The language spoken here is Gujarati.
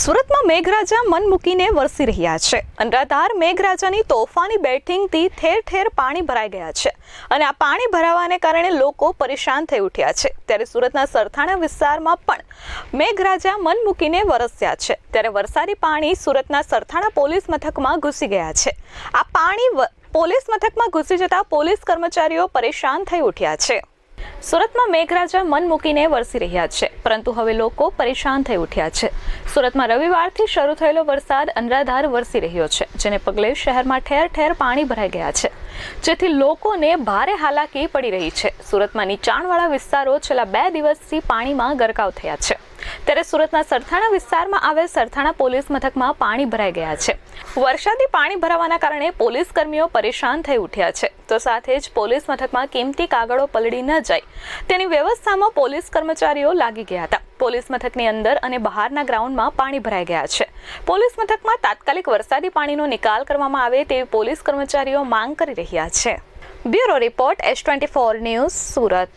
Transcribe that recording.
સુરતમાં મેઘરાજા મન મૂકીને વરસી રહ્યા છે. અનરાધાર મેઘરાજાની તોફાની બેટિંગથી ઠેર ઠેર પાણી ભરાઈ ગયા છે અને આ પાણી ભરાવાને કારણે લોકો પરેશાન થઈ ઉઠ્યા છે. ત્યારે સુરતના સરથાણા વિસ્તારમાં પણ મેઘરાજા મન મૂકીને વરસ્યા છે. ત્યારે વરસાદી પાણી સુરતના સરથાણા પોલીસ મથકમાં ઘૂસી ગયા છે. આ પાણી પોલીસ મથકમાં ઘૂસી જતા પોલીસ કર્મચારીઓ પરેશાન થઈ ઉઠ્યા છે. સુરતમાં મેઘરાજા મન મૂકીને વરસી રહ્યા છે, પરંતુ હવે લોકો પરેશાન થઈ ઉઠ્યા છે. સુરતમાં રવિવારથી શરૂ થયેલો વરસાદ અનરાધાર વરસી રહ્યો છે, જેને પગલે શહેરમાં ઠેર ઠેર પાણી ભરાઈ ગયા છે. જેથી લોકોને ભારે હાલાકી પડી રહી છે. સુરતમાં નીચાણવાળા વિસ્તારો છેલ્લા બે દિવસથી પાણીમાં ગરકાવ થયા છે. ત્યારે સુરતના સરથાણા વિસ્તારમાં આવેલ સરથાણા પોલીસ મથકમાં પાણી ભરાઈ ગયા છે. વરસાદી પાણી ભરાવાના કારણે પોલીસ કર્મીઓ પરેશાન થઈ ઉઠ્યા છે. તો સાથે જ પોલીસ મથકમાં કિંમતી કાગળો પલળી ન જાય. તેની વ્યવસ્થામાં પોલીસ કર્મચારીઓ લાગી ગયા હતા. પોલીસ મથકની અંદર અને બહારના ગ્રાઉન્ડમાં પાણી ભરાઈ ગયા છે. પોલીસ મથકમાં તાત્કાલિક વરસાદી પાણીનો નિકાલ કરવામાં આવે તેવી પોલીસ કર્મચારીઓ માંગ કરી રહ્યા છે. Bureau report S twenty four news Surat.